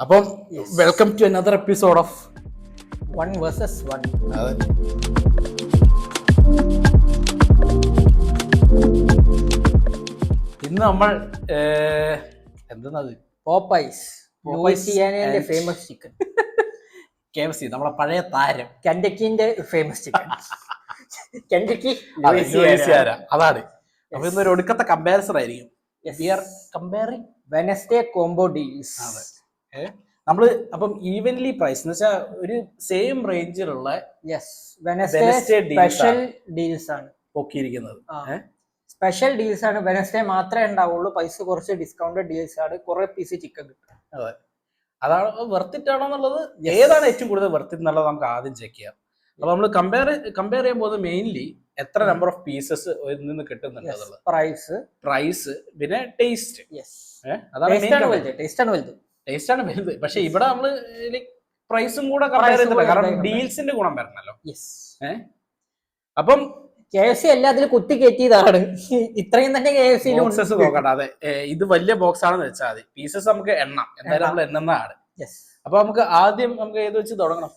അപ്പം welcome to another episode of one versus one ഇന്ന് നമ്മൾ എന്തെന്നത്? Popeyes famous chicken K F C നമ്മളെ പഴയ താരം. കെൻഡക്കിന്റെ ഫേമസ് ചിക്കൻ കെൻഡക്കി അതെ, ലൂയിസിയാന. അതാണ്. അപ്പൊ ഇന്നൊരു ഒടുക്കത്തെ കമ്പാരിസൺ ആയിരിക്കും. വെനസ്ഡേ കോംബോ ഡീൽസ് അതെ നമ്മൾ അപ്പം ഈവൻലി പ്രൈസ് എന്ന് വെച്ചാൽ ഒരു സെയിം റേഞ്ചിലുള്ള സ്പെഷ്യൽ ഡീൽസ് ആണ്. പൊക്കിയിരിക്കുന്നത്? സ്പെഷ്യൽ ഡീൽസ് ആണ്. വെനസ്ഡേ മാത്രമേ ഉണ്ടാവുള്ളൂ. പൈസ കുറച്ച് ഡിസ്കൗണ്ട് ഡീൽസ് ആണ്. കുറെ പീസ് ചിക്കൻ കിട്ടും. അതെ. അതാണ് വെർത്തിറ്റ് ആണോ എന്നുള്ളത് ഏതാണ് ഏറ്റവും കൂടുതൽ വെർത്തിറ്റ് എന്നുള്ളത് നമുക്ക് ആദ്യം ചെക്ക് ചെയ്യാം. അപ്പൊ നമ്മൾ കമ്പയർ കമ്പയർ ചെയ്യുമ്പോൾ മെയിൻലി എത്ര നമ്പർ ഓഫ് പീസസ് നിന്ന് കിട്ടുന്നുണ്ട് പ്രൈസ് പ്രൈസ് പിന്നെ ടേസ്റ്റ് അതാണ് ടേസ്റ്റ് ആണ് വലുത്. ടേസ്റ്റ് ആണ് വലുത് പക്ഷെ ഇവിടെ നമ്മൾ പ്രൈസും കൂടെ കമ്പയർ ചെയ്തില്ല കാരണം ഡീൽസിന്റെ ഗുണം വരണല്ലോ. അപ്പം കെ എഫ് സി എല്ലാത്തിലും കുത്തി കയറ്റിയതാണ്. ഇത്രയും തന്നെ കെ എഫ് ബോക്സസ് നോക്കട്ടെ അതെ ഇത് വലിയ ബോക്സ് ആണെന്ന് വെച്ചാൽ മതി. പീസസ് നമുക്ക് എണ്ണം. എന്തായാലും നമ്മൾ എണ്ണുന്നതാണ്. അപ്പൊ നമുക്ക് ആദ്യം നമുക്ക് ഏത് വെച്ച് തുടങ്ങണം?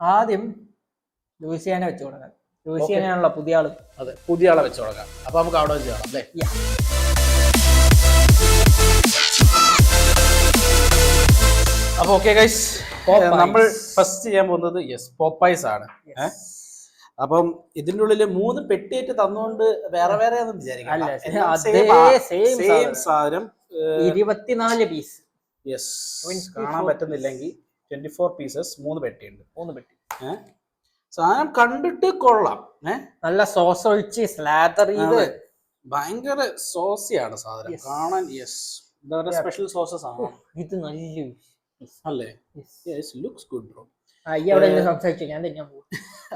ആദ്യം ലൂസിയാന വെച്ച് തുടങ്ങാം. ലൂസിയാനാണല്ലോ പുതിയ ആൾ. അതെ പുതിയ ആളെ വെച്ച് തുടങ്ങാം. അപ്പൊ നമുക്ക് അവിടെ വെച്ച് കാണാം അല്ലേ? അപ്പൊ ഓക്കെ ഗൈസ് നമ്മൾ ഫസ്റ്റ് ചെയ്യാൻ പോകുന്നത് യെസ് പോപ്പൈസ് ആണ്. അപ്പം ഇതിന്റെ ഉള്ളിൽ മൂന്ന് പെട്ടിയേറ്റ് തന്നുകൊണ്ട് വേറെ വേറെ ഒന്നും വിചാരിക്കാം സാധനം. ഇരുപത്തിനാല് പീസ് യെസ് കാണാൻ പറ്റുന്നില്ലെങ്കിൽ ട്വന്റി ഫോർ പീസസ് മൂന്ന് പെട്ടിയുണ്ട്. മൂന്ന് പെട്ടി? സാധനം കണ്ടിട്ട് കൊള്ളാം. ഏഹ് നല്ല സോസ് ഒഴിച്ച് സ്ലാദർ ചെയ്ത്. ഭയങ്കര സോസിയാണ് സാധനം. കാണാൻ യെസ് എന്താ പറയുക സ്പെഷ്യൽ സോസസ് ആണ്. ഇത് നല്ല അല്ലേ? ലുക്സ് ഗുഡ് ബ്രോ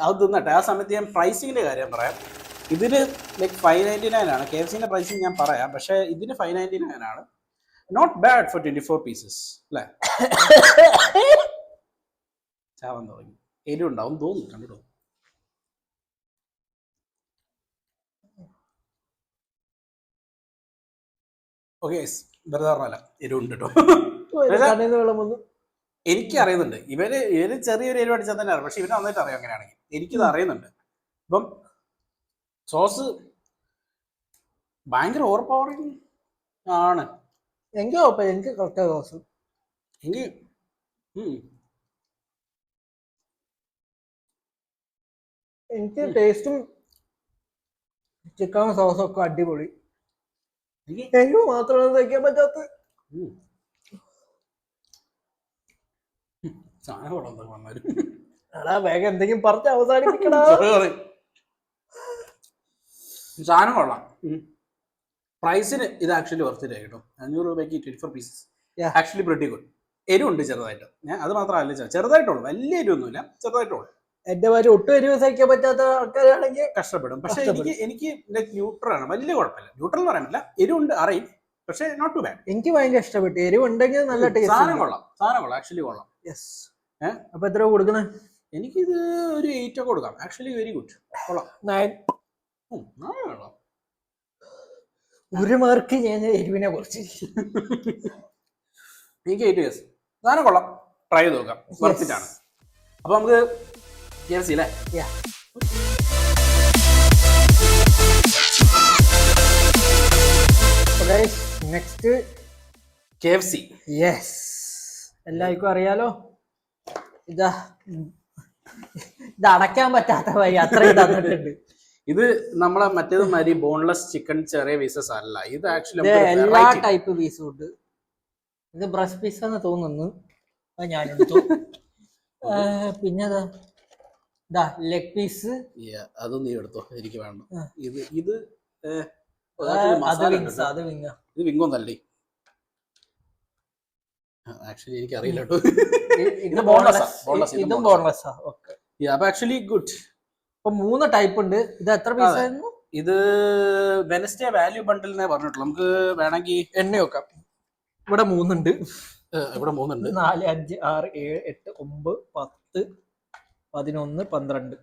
അത് തിന്നട്ടെ. ആ സമയത്ത് ഞാൻ പ്രൈസിങ്ങിന്റെ കാര്യം പറയാം. ഇതിന് ലൈക് ഫൈവ് നയന്റി നയൻ ആണ്. കെ എഫ് സിന്റെ പ്രൈസിങ് ഞാൻ പറയാം. പക്ഷേ ഇതിന് ഫൈവ് നയന്റി നയൻ ആണ്. Not bad for twenty four pieces അല്ലേ? ചാവാൻ തുടങ്ങി. എരിവുണ്ടാവും തോന്നുന്നു. കണ്ടിട്ടോ ഓക്കെ വെറുതെ പറഞ്ഞല്ല എരിവുണ്ട് കേട്ടോ വെള്ളം വന്നു. എനിക്ക് അറിയുന്നുണ്ട്. ഇവർ ഇവർ ചെറിയൊരു എരിവ് അടിച്ചാൽ തന്നെ അറിയാം. പക്ഷെ ഇവർ നന്നായിട്ട് അറിയാം അങ്ങനെയാണെങ്കിൽ. എനിക്കിത് അറിയുന്നുണ്ട്. ഇപ്പം സോസ് ഭയങ്കര ഓവർ പവറിങ് ആണ് എനിക്ക് കുഴപ്പമില്ല എനിക്ക് കറക്റ്റ് സോസ്. എനിക്ക്. എനിക്ക് ടേസ്റ്റും ചിക്കൻ സോസും ഒക്കെ അടിപൊളി. എനിക്ക് എരിവ് മാത്രമാണ് കഴിക്കാൻ പറ്റാത്ത സാധനം കൊള്ളാം വന്നാലും എടാ വേഗം എന്തെങ്കിലും പറഞ്ഞ് അവസാനിപ്പിക്കടാ. സാധനം കൊള്ളാം. പ്രൈസിന് ഇത് ആക്ച്വലി വർത്തില്ല കേട്ടോ. അഞ്ഞൂറ് രൂപയ്ക്ക് twenty four pieces. Actually pretty good എരിവുണ്ട് ചെറുതായിട്ട്. ഞാൻ അത് മാത്രമല്ല ചെറുതായിട്ടുള്ളൂ. വലിയ എരിവൊന്നുമില്ല. ചെറുതായിട്ടുള്ളൂ. എന്റെ മാതിരി ഒട്ടും എരിവ് സഹിക്കാൻ പറ്റാത്ത ആൾക്കാരാണെങ്കിൽ കഷ്ടപ്പെടും. പക്ഷെ എനിക്ക് എനിക്ക് ലൈക്ക് ന്യൂട്രൽ ആണ്. വലിയ കുഴപ്പമില്ല. ന്യൂട്രൽ എന്ന് പറയാൻ പറ്റില്ല. എരിവുണ്ട് അറിയും. പക്ഷേ നോട്ട് ടു ബാഡ് എനിക്ക് ഭയങ്കര ഇഷ്ടപ്പെട്ടു. എരിവുണ്ടെങ്കിൽ നല്ല നല്ല സാധനം ടേസ്റ്റ് കൊള്ളാം. സാധനം കൊള്ളാം. ആക്ച്വലി കൊള്ളാം. യെസ് ഏ? അപ്പൊ എത്ര കൊടുക്കുന്നത് എനിക്കിത് ഒരു എയ്റ്റ് ഒക്കെ കൊടുക്കാം. ആക്ച്വലി വെരി ഗുഡ് കൊള്ളാം. നയൻ ഉം, ഒരു മാർക്ക് ഞാൻ എരിവിനെ കുറിച്ച്. എനിക്ക് എയ്റ്റ് ഇയേഴ്സ് സാധനം കൊള്ളാം. ട്രൈ ചെയ്ത് നോക്കാം. വർത്തിട്ടാണ് അപ്പൊ നമുക്ക് അല്ലേ. Next K F C yes എല്ലാവർക്കും അറിയാലോ? ഇതാ ഇത് അടയ്ക്കാൻ പറ്റാത്ത വഴി അത്രയും തന്നിട്ടുണ്ട്. ഇത് നമ്മളെ മറ്റേത് മാതിരി ബോൺലെസ് ചിക്കൻ ചെറിയ പീസസ് അല്ല. ഇത് ആക്ച്വലി എല്ലാ ടൈപ്പ് പീസും ഉണ്ട്. ഇത് ബ്രസ്റ്റ് പീസ് എന്ന് തോന്നുന്നു. ഞാൻ പിന്നെ ഇതാ ലെഗ് പീസ് അതും നീ എടുത്തോ. എനിക്ക് വേണ്ട. ഇത് ഇത് അത് വിങ്സ് അത് വിങ്ങ ഇത് വിങ്ങൊന്നല്ലേ ആക്ച്വലി എനിക്ക് അറിയില്ല കേട്ടോ. ഇത് ബോൺലെസ് ഇത് ഓക്കെ അപ്പൊ ആക്ച്വലി ഗുഡ് ഇപ്പൊ മൂന്ന് ടൈപ്പ് ഉണ്ട്. ഇത് എത്ര പീസ് ആയിരുന്നു? ഇത് വെനസ്ഡേ വാല്യൂ ബണ്ടിലിനെ പറഞ്ഞിട്ടുള്ളൂ. നമുക്ക് വേണമെങ്കിൽ എണ്ണ നോക്കാം ഇവിടെ മൂന്നുണ്ട്. ഇവിടെ മൂന്നുണ്ട്. നാല് അഞ്ച് ആറ് ഏഴ് എട്ട് ഒമ്പത് പത്ത് പതിനൊന്ന് പന്ത്രണ്ട്.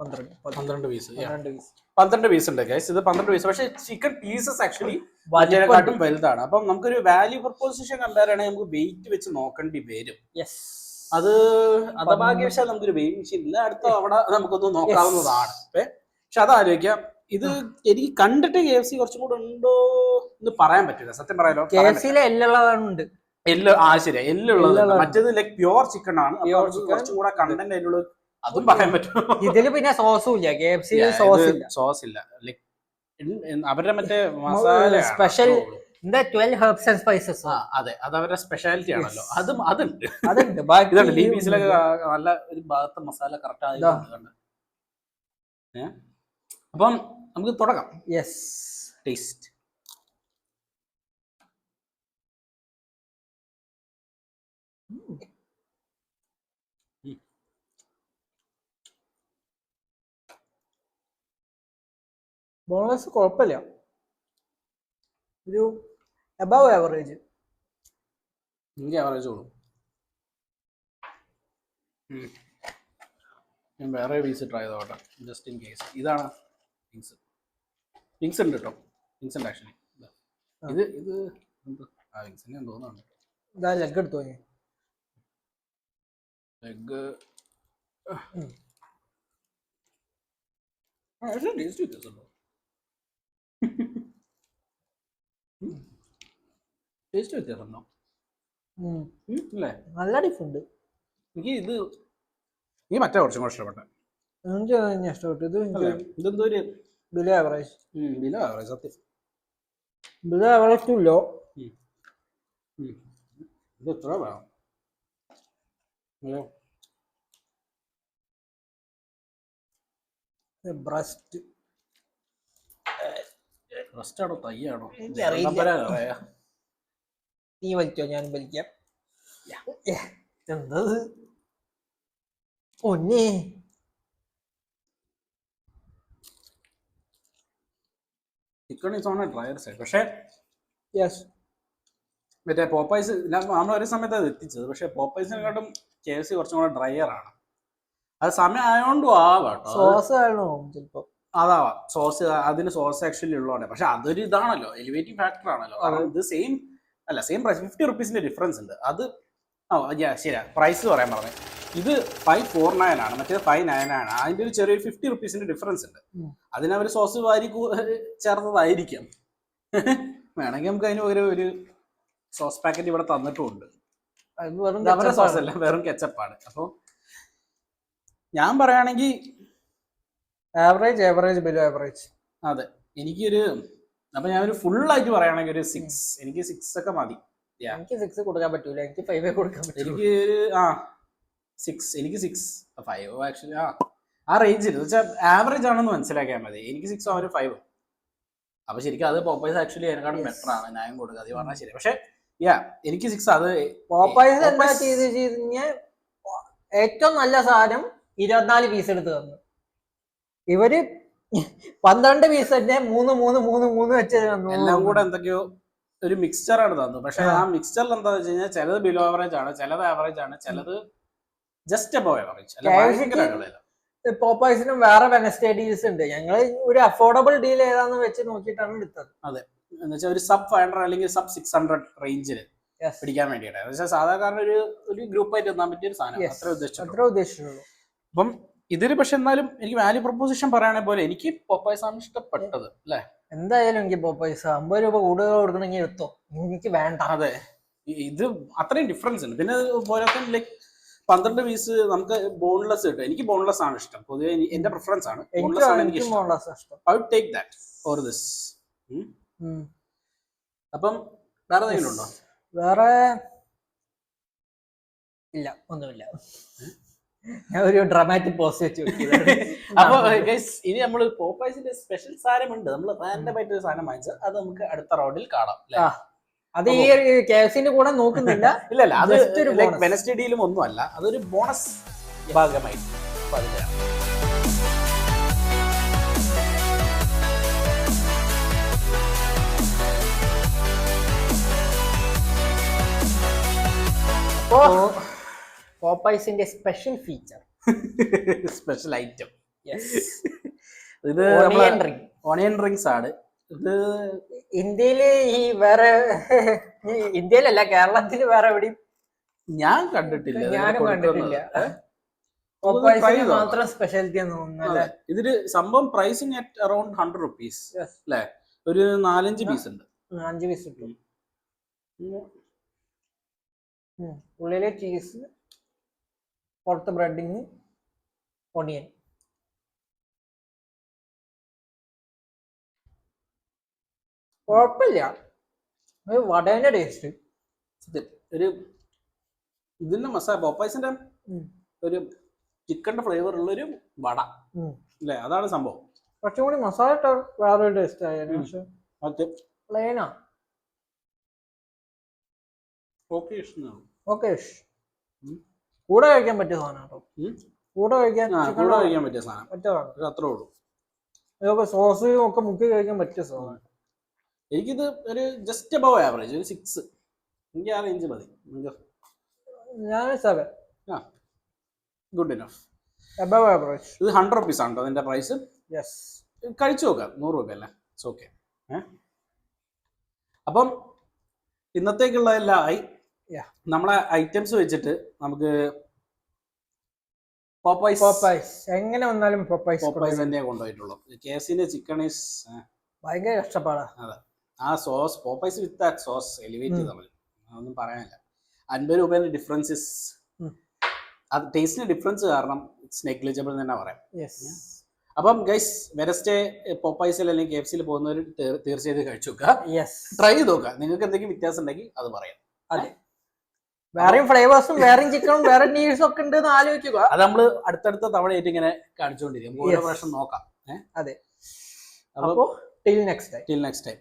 പന്ത്രണ്ട് പീസ് പന്ത്രണ്ട് പീസ് പന്ത്രണ്ട് പീസ് ഉണ്ട് ഗൈസ് ഇത് പന്ത്രണ്ട് പീസ് പക്ഷേ ചിക്കൻ പീസസ് ആക്ച്വലി വലിപ്പം മറ്റേക്കാട്ടും വലുതാണ്. അപ്പം നമുക്കൊരു വാല്യൂ പ്രപ്പോസിഷൻ കമ്പയർ നമുക്ക് വെയിറ്റ് വെച്ച് നോക്കേണ്ടി വരും. യെസ് അത് അതഭാഗ്യവശാൽ നമുക്കൊരു വെയിറ്റ് മെഷീൻ ഇല്ല. അടുത്ത അവിടെ നമുക്കൊന്ന് നോക്കാവുന്നതാണ്? പക്ഷെ അത് ആലോചിക്കാം ഇത് എനിക്ക് കണ്ടിട്ട് കെ എഫ് സി കുറച്ചും കൂടെ ഉണ്ടോ എന്ന് പറയാൻ പറ്റില്ല. സത്യം പറയാലോ കെ എഫ് സിയിലെ എല്ലുള്ളതുണ്ട്. എല്ല് ആ ശരി. എല്ലുള്ളത്. മറ്റേത് ലൈക് പ്യുവർ ചിക്കൻ ആണ്. കുറച്ചും കൂടെ കണ്ടന്റ് അതിലുള്ളത് അതും പറയാൻ പറ്റും ഇതിൽ പിന്നെ സോസും ഇല്ല. കെ എഫ് സിയിൽ സോസ് ഇല്ല സോസ് ഇല്ല. ലൈക് അവരുടെ മറ്റേ masala special twelve herbs and spices അതെ. അത് അവരുടെ സ്പെഷ്യാലിറ്റി ആണല്ലോ. അതും അതുണ്ട്. അതുണ്ട്. ബാക്കി ഇതുണ്ട് പീസിലൊക്കെ നല്ല ഒരു ഭാഗത്തെ മസാല കറക്റ്റ് ഏ? അപ്പം നമുക്ക് തുടങ്ങാം. യെസ് ടേസ്റ്റ് ബോണസ് കുഴപ്പമില്ല. ഒരു അബവ് ആവറേജ് എനിക്ക് ആവറേജ് കൊടുക്കും ഞാൻ വേറെ പീസ് ട്രൈ ചെയ്തോട്ടെ ജസ്റ്റ് ഇൻ കേസ് ഇതാണ് വിങ്സ് വിങ്സ് ഉണ്ട് കേട്ടോ. വിങ്സ് ഉണ്ട് ആക്ച്വലി ഇത്. ഇത് ആ വിങ്സിന് തോന്നുന്നുണ്ട്. ഇതാ ലെഗ് എടുത്തു ഞാൻ ഉം. ടേസ്റ്റ് വ്യത്യാസമുണ്ടോ? ടേസ്റ്റ്. ഉം, അല്ലേ? നല്ല ഡിഫുണ്ട് എനിക്ക് ഇത് ഈ മറ്റേ കുറച്ചും കൂടെ ഇഷ്ടപ്പെട്ടെ. എനിക്ക് ഞാൻ ഇഷ്ടപ്പെട്ടു. ഇത് ഇതെന്തോ ഒരു ബിലോ ആവറേജ് ബിലോ ആവറേജ് സത്യം. Below average too low. ഇത് എത്ര വേണം? ബ്രസ്റ്റ് റസ്റ്റ് ആണോ തയ്യാണോ. നീ വലിക്കോ. ഞാൻ വലിക്കാം എന്തത് പൊന്നേ. Chicken is on a dryer side പക്ഷേ യെസ് മറ്റേ പോപ്പൈസ് നമ്മൾ ഒരു സമയത്ത് അത് എത്തിച്ചത്. പക്ഷേ പോപ്പൈസിനെക്കാട്ടും കെ എഫ് സി കുറച്ചും കൂടെ ഡ്രയർ ആണ്. അത് സമയം ആയതുകൊണ്ടും ആവാട്ടോ സോസ് ആണോ ചിലപ്പോ. അതാവാം. സോസ് അതിന് സോസ് ആക്ച്വലി ഉള്ളതാണ് പക്ഷെ അതൊരു ഇതാണല്ലോ. എലിവേറ്റിംഗ് ഫാക്ടർ ആണല്ലോ. ഇത് സെയിം അല്ല സെയിം പ്രൈസ് ഫിഫ്റ്റി റുപ്പീസിന്റെ ഡിഫറൻസ് ഉണ്ട്. അത് ആ ശരിയാ. പ്രൈസ് പറയാൻ പറഞ്ഞു. ഇത് ഫൈവ് ഫോർ നയൻ ആണ്. മറ്റേത് ഫൈവ് നയൻ ആണ്. അതിന്റെ ഒരു ചെറിയൊരു ഫിഫ്റ്റി റുപ്പീസിന്റെ ഡിഫറൻസ് ഉണ്ട്. അതിനവർ സോസ് വാരി ചേർത്തതായിരിക്കാം. വേണമെങ്കിൽ നമുക്ക് അതിന് പകരം ഒരു സോസ് പാക്കറ്റ് ഇവിടെ തന്നിട്ടുമുണ്ട്. വെറും അവരുടെ സോസ്. അല്ല വെറും കെച്ചപ്പാണ് അപ്പോൾ ഞാൻ പറയുകയാണെങ്കിൽ ആവറേജ് ആവറേജ് ബിലോ ആവറേജ് അതെ. എനിക്കൊരു അപ്പൊ ഞാനൊരു ഫുൾ ആയിട്ട് പറയുകയാണെങ്കിൽ ഒരു സിക്സ് എനിക്ക് സിക്സ് ഒക്കെ മതി. എനിക്ക് സിക്സ് കൊടുക്കാൻ പറ്റൂല. എനിക്ക് ഫൈവ് കൊടുക്കാൻ പറ്റും. എനിക്ക് ഒരു ആ സിക്സ് എനിക്ക് സിക്സ് ഫൈവ് ആക്ച്വലി ആ ആ റേഞ്ചിൽ വെച്ചാൽ ആവറേജ് ആണെന്ന് മനസ്സിലാക്കിയാൽ മതി. എനിക്ക് സിക്സ് ആ ഒരു ഫൈവ് അപ്പൊ ശരിക്കും അത് പോപ്പൈസ് ആക്ച്വലി അതിനെക്കാളും. ബെറ്റർ ആണ്. ന്യായം കൊടുക്കുക. അത് പറഞ്ഞാൽ ശരി. പക്ഷെ യാ എനിക്ക് സിക്സ് അത് പോപ്പൈസ് എന്താ ചെയ്ത് കഴിഞ്ഞാൽ ഏറ്റവും നല്ല സാധനം ഇരുപത്തിനാല് പീസ് എടുത്ത് തന്നു. ഇവർ പന്ത്രണ്ട് പീസ് തന്നെ മൂന്ന് മൂന്ന് മൂന്ന് മൂന്ന് വെച്ച് എല്ലാം കൂടെ എന്തൊക്കെയോ ഒരു മിക്സ്ചർ ആണ് തന്നു. പക്ഷെ ആ. മിക്സ്ചറിൽ എന്താ വെച്ച് കഴിഞ്ഞാൽ ചിലത് ബിലോ ആവറേജ് ആണ് ചിലത് ആവറേജ് ആണ് ചിലത് ജസ്റ്റ് അബോ ആവറേജ് അല്ല KFC പോപ്പൈസിനും വേറെ വെനസ്ഡേ ഡീൽസ് ഉണ്ട്. ഞങ്ങൾ ഒരു അഫോർഡബിൾ ഡീൽ ഏതാന്ന് വെച്ച് നോക്കിയിട്ടാണ് എടുത്തത്. അതെ. എന്ന് വെച്ചാൽ ഒരു സബ് ഫൈവ് ഹൺഡ്രഡ് അല്ലെങ്കിൽ സബ് സിക്സ് ഹൺഡ്രഡ് റേഞ്ചിൽ. പിടിക്കാൻ വേണ്ടിയിട്ടാണ്. സാധാരണ ഒരു ഒരു ഗ്രൂപ്പായിട്ട് എത്താൻ പറ്റിയ ഒരു സാധനം. അത്ര ഉദ്ദേശിച്ചു അത്ര ഉദ്ദേശിച്ചുള്ളൂ അപ്പം ഇതിൽ പക്ഷെ എന്നാലും എനിക്ക് വാല്യൂ പ്രൊപ്പോസിഷൻ പറയണ പോലെ എനിക്ക് പൊപ്പായ്സ് ആണ് ഇഷ്ടപ്പെട്ടത് അല്ലേ? എന്തായാലും എനിക്ക് പോപ്പൈസ് അമ്പത് രൂപ കൂടുതൽ കൊടുക്കണമെങ്കിൽ എടുത്തോ എനിക്ക് വേണ്ട. അതെ. ഇത് അത്രയും ഡിഫറൻസ് ഉണ്ട്. പിന്നെ പോരാത്ത ലൈക്ക് പന്ത്രണ്ട് പീസ് നമുക്ക് ബോൺലെസ് കിട്ടും. എനിക്ക് ബോൺലെസ് ആണ് ഇഷ്ടം. പൊതുവെ എനി- എന്റെ പ്രിഫറൻസ് ആണ്. ബോൺലെസ് ആണ് എനിക്ക് ഇഷ്ടം. മോളാസ് ഇഷ്ടം. I would take that or this അപ്പം വേറെ എന്തെങ്കിലും ഉണ്ടോ? വേറെ ഇല്ല ഒന്നുമില്ല. ഞാൻ ഒരു ഡ്രാമാറ്റിക് പോസ്റ്റ് വെച്ച്. അപ്പൊ ഇനി നമ്മൾ പോപ്പൈസിന്റെ സ്പെഷ്യൽ സാധനമുണ്ട്. നമ്മൾ റാൻഡം ആയിട്ട് ഒരു സാധനം വാങ്ങിച്ചത് അത് നമുക്ക് അടുത്ത റൗണ്ടിൽ കാണാം? അത് ഈ കെ എഫ് സിന്റെ കൂടെ നോക്കുന്നില്ല. ഇല്ല ഇല്ല അത് വെനസ്ഡേ ഡീലും ഒന്നും അല്ല അതൊരു ബോണസ് ഭാഗമായി. അപ്പൊ അത് തരാം. പോപ്പൈസിന്റെ സ്പെഷ്യൽ ഫീച്ചർ സ്പെഷ്യൽ ഐറ്റം ഇത് ഓണിയൻ റിംഗ് ഓണിയൻ റിങ്സ് ആണ്. ഇത് ഇന്ത്യയിൽ ഈ വേറെ ഇന്ത്യയിലല്ല കേരളത്തിൽ വേറെ എവിടെയും ഞാൻ കണ്ടിട്ടില്ല. ഞാൻ ഞാനും കണ്ടിട്ടില്ല. മാത്രം സ്പെഷ്യാലിറ്റി. ഇതിൽ സംഭവം pricing at around hundred rupees. അല്ലെ? ഒരു നാലഞ്ച് പീസ് ഉണ്ട്. നാലഞ്ച് അഞ്ച് പീസ് കിട്ടും. ഉള്ളിലെ ചീസ് പുറത്ത് ബ്രെഡിങ് ഒണിയൻ. കുഴപ്പമില്ല. വടേന്റെ ടേസ്റ്റ്. ഒരു ഇതിന്റെ മസാല പോപ്പൈസിന്റെ. ഒരു ചിക്കന്റെ ഫ്ലേവർ ഉള്ള ഒരു വട അല്ലേ? അതാണ് സംഭവം. കുറച്ചും കൂടി മസാല ഇട്ട വേറൊരു ടേസ്റ്റ് ആയിരുന്നു പ്ലെയിനാ ഓക്കെ ഓക്കെ. കൂടെ കഴിക്കാൻ പറ്റിയ സാധനം കേട്ടോ. കൂടെ കഴിക്കാൻ കൂടെ കഴിക്കാൻ പറ്റിയ സാധനം. പറ്റിയതാണ് അത്ര ഉള്ളൂ. ഇതൊക്കെ സോസും ഒക്കെ മുക്കി കഴിക്കാൻ പറ്റിയ സാധനം. എനിക്കിത് ഒരു ജസ്റ്റ് അബവ് ആവറേജ് ഒരു സിക്സ് എനിക്ക് ആ റേഞ്ച് മതി. ഞാൻ സെവൻ ആ. ഗുഡ് ഇനഫ് അബവ് ആവറേജ് ഇത് ഹൺഡ്രഡ് റുപ്പീസ് ആണ് അതിന്റെ പ്രൈസ് യെസ് കഴിച്ചു നോക്കാം. നൂറ് രൂപ അല്ലേ? ഇറ്റ്സ് ഓക്കെ അപ്പം ഇന്നത്തേക്കുള്ള എല്ലാം ആയി. നമ്മളെ ഐറ്റംസ് വെച്ചിട്ട് നമുക്ക് പോപ്പൈസ് പോപ്പൈസ് എങ്ങനെ വന്നാലും പോപ്പൈസ് പോപ്പൈസ് തന്നെ കൊണ്ടുപോയിട്ടുള്ളൂ. കെ എസിന്റെ ചിക്കൺ ഈസ് ഭയങ്കര കഷ്ടപ്പാടാ. അതെ. ആ sauce Popeyes with that sauce elevate. ചെയ്താൽ മതി അതൊന്നും പറയാനില്ല. അൻപത് രൂപേന്റെ ഡിഫറൻസ് ഇസ്. അത് ടേസ്റ്റിന് ഡിഫറൻസ് കാരണം ഇറ്റ്സ് നെഗ്ലിജിബിൾ തന്നെ പറയാം. അപ്പം ഗൈസ് വെനസ്ഡേ പോപ്പൈസിൽ അല്ലെങ്കിൽ കെ എഫ് സിയിൽ പോകുന്നവർ തീർച്ചയായിട്ടും കഴിച്ചു നോക്കുക. ട്രൈ ചെയ്ത് നോക്കുക. നിങ്ങൾക്ക് എന്തെങ്കിലും വ്യത്യാസം ഉണ്ടെങ്കിൽ അത് പറയാം. അതെ. വേറെയും ഫ്ലേവേഴ്സും വേറെയും ചിക്കനും വേറെ നീഡ്സും ഒക്കെ ഉണ്ട് എന്ന് ആലോചിക്കുക. അത് നമ്മൾ അടുത്തടുത്ത തവണയായിട്ട് ഇങ്ങനെ കാണിച്ചുകൊണ്ടിരിക്കും ഓരോ പ്രാവശ്യം നോക്കാം. അതെ. അപ്പോൾ അപ്പോ till next time till next time